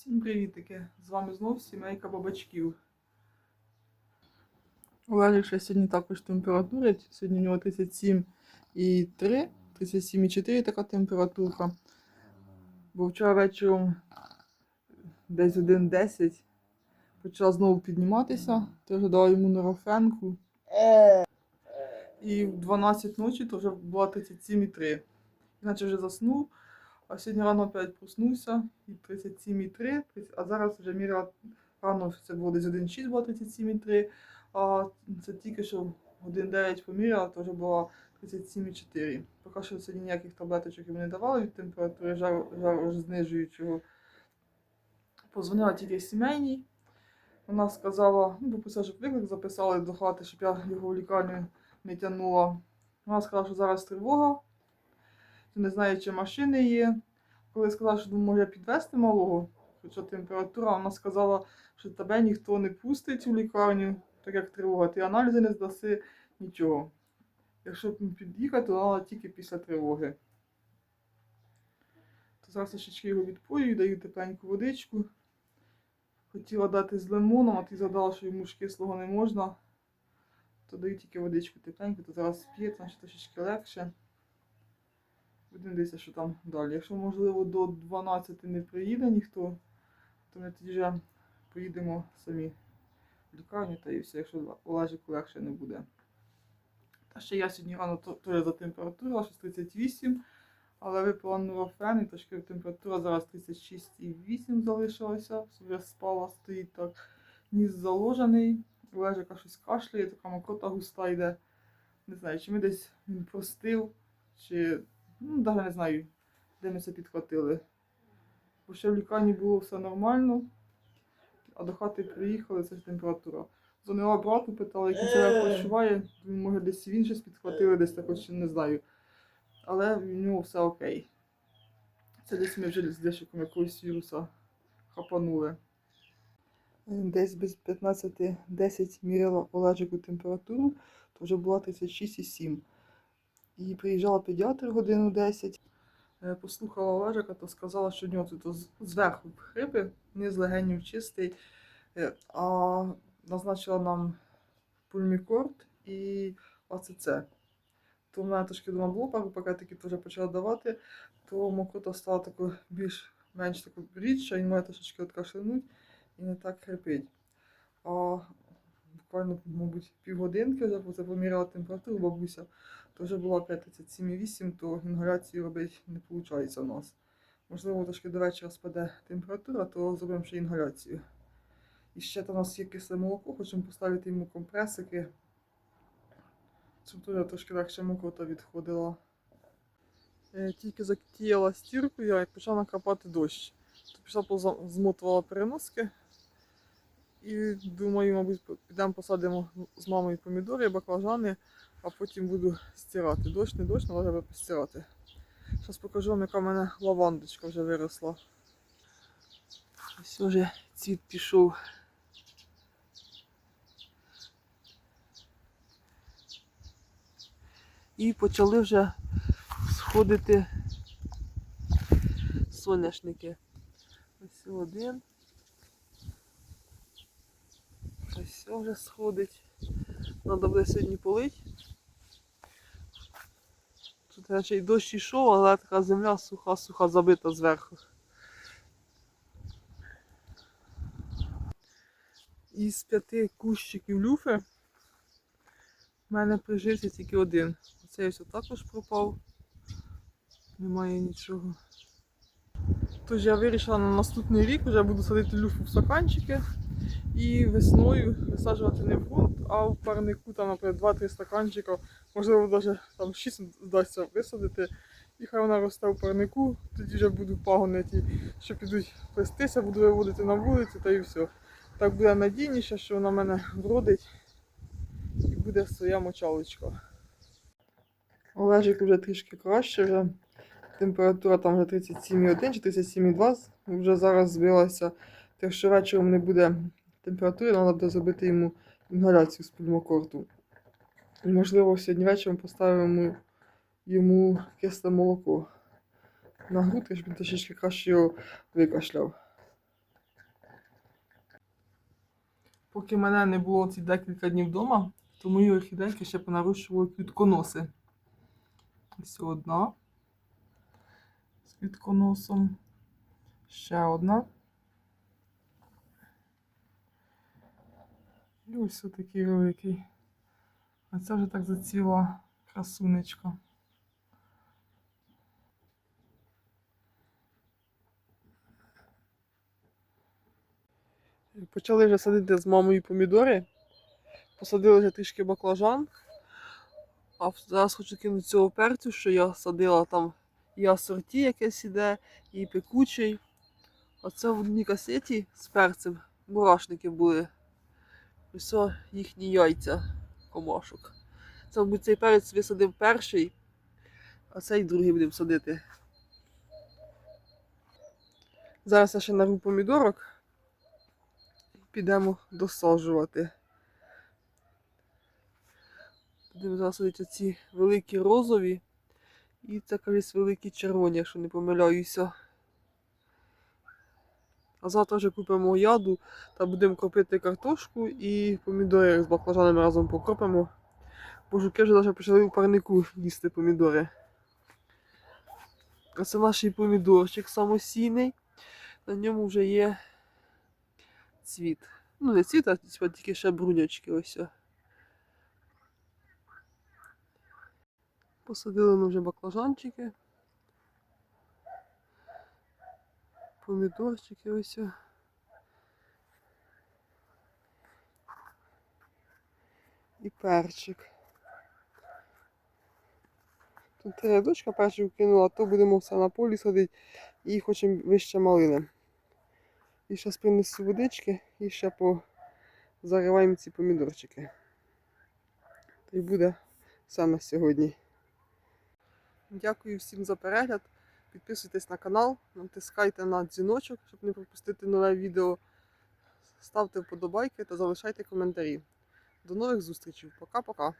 Всім привітики! З вами знов сімейка бабачків. У Ларіша сьогодні також температура. Сьогодні у нього 37,3, 37,4 така температурка. Бо вчора вечором десь 1,10 почала знову підніматися. Теж дала йому норофенку. І в 12 ночі то вже була 37,3. Іначе вже заснув. А сьогодні рано опять проснувся і 37,3, а зараз вже міра рано це було десь 1,6 було 37,3, а це тільки що в 1,9 поміряла, то вже було 37,4. Поки що сьогодні ніяких таблеточок йому не давали від температури жар, жарознижуючого. Позвонила тільки сімейній. Вона сказала, ну, попросила, щоб виклик записали до хати, щоб я його в лікарню не тягнула. Вона сказала, що зараз тривога не знаю, чи машини є. Коли сказала, що може підвезти малого, хоча температура, вона сказала, що тебе ніхто не пустить у лікарню, так як тривога, ти аналізи не здаси, нічого. Якщо під'їхати, то треба тільки після тривоги. То зараз ще його відпою, даю тепленьку водичку. Хотіла дати з лимоном, а ти згадала, що йому ж кислого не можна. То даю тільки водичку тепленьку, то зараз п'є, значить трошечки легше. Будемо дивитися, що там далі. Якщо, можливо, до 12 не приїде ніхто, то ми тоді вже поїдемо самі в лікарню та і все, якщо Олежику легше не буде. Та ще я сьогодні рано теж за температура, щось 38, але випила нурофен, і трошки температура зараз 36,8 залишилася, вже спала, стоїть так. Ніс заложений, Олежика щось кашляє, така мокрота густа йде. Не знаю, чи ми десь простив, чи Ну, навіть не знаю, де ми це підхватили. Бо ще в лікарні було все нормально, а до хати приїхали, це ж температура. Дзвонила брату, питала, як він себе почуває. Він, може, десь він щось підхватили, десь так ще не знаю. Але в нього все окей. Це десь ми вже з дешиком якогось віруса хапанули. Десь без 15-10 міряла Олежику температуру, то вже була 36,7. І приїжджала педіатр годину 10. Е, Послухала Олежика, то сказала, що в нього тут зверху хрипи, низ легенів чистий, Е, а назначила нам пульмікорд і АЦЦ. То в мене трошки дома було пару пакетиків, теж почала давати, то мокрота стала тако більш-менш тако рідша, він має трошечки откашлянуть і не так хрипить. А буквально, мабуть, півгодинки вже бо це поміряла температуру бабуся то вже була 37,8, то інгаляцію робити не виходить у нас. Можливо, трошки до вечора спаде температура, то зробимо ще інгаляцію. І ще там у нас є кисле молоко, хочемо поставити йому компресики. Щоб туди трошки легше мокрота відходила. Е, Тільки затіяла стірку, я як почала накрапати дощ. То пішла поза- змотувала переноски. І думаю, мабуть, підемо посадимо з мамою помідори, баклажани а потім буду стирати. Дощ, не дощ, але треба постирати. Зараз покажу вам, яка в мене лавандочка вже виросла. Ось вже цвіт пішов. І почали вже сходити соняшники. Ось один. Ось вже сходить. Надо буде сьогодні полити. Тут наче й дощ йшов, але така земля суха-суха забита зверху. Із п'яти кущиків люфи в мене прижився тільки один. Цей ось також пропав. Немає нічого. Тож я вирішила на наступний рік вже буду садити люфу в стаканчики. І весною висаджувати не в ґрунт, а в парнику, там, наприклад, 2-3 стаканчика, можливо, навіть там 6 вдасться висадити. І хай вона росте в парнику, тоді вже буду пагони ті, що підуть плестися, буду виводити на вулицю та і все. Так буде надійніше, що вона мене вродить і буде своя мочалочка. Олежик вже трішки краще, вже температура там вже 37,1 чи 37,2 вже зараз збилася. Так що вечором не буде температури, треба буде зробити йому інгаляцію з пульмокорту. І, можливо, сьогодні вечором поставимо йому кисле молоко на грудки, щоб він трішечки краще його викашляв. Поки мене не було ці декілька днів вдома, то мої орхідейки ще понарощували квітконоси. Ось одна з квітконосом. Ще одна. І ось такий великий. А це вже так заціла красунечка. Почали вже садити з мамою помідори. Посадили вже трішки баклажан. А зараз хочу кинути цього перцю, що я садила там і асорті якесь іде, і пекучий. Оце в одній касеті з перцем мурашники були. Ось їхні яйця комашок. Це, мабуть, цей перець висадив перший, а цей другий будемо садити. Зараз я ще нарву помідорок і підемо досаджувати. Будемо зараз садити ці великі розові і це, кажуть, великі червоні, якщо не помиляюся. А завтра вже купимо яду та будемо кропити картошку і помідори з баклажанами разом покропимо. Бо жуки вже навіть почали у парнику їсти помідори. А це наш помідорчик самосійний. На ньому вже є цвіт. Ну, не цвіт, а тільки ще брунячки ось. Посадили ми вже баклажанчики. Помідорчики ось. І перчик. Тут три рядочка перчик кинула, то будемо все на полі садити і хочемо вище малини. І зараз принесу водички і ще позариваємо ці помідорчики. Та й буде все на сьогодні. Дякую всім за перегляд. Підписуйтесь на канал, натискайте на дзвіночок, щоб не пропустити нове відео. Ставте вподобайки та залишайте коментарі. До нових зустрічей. Пока-пока.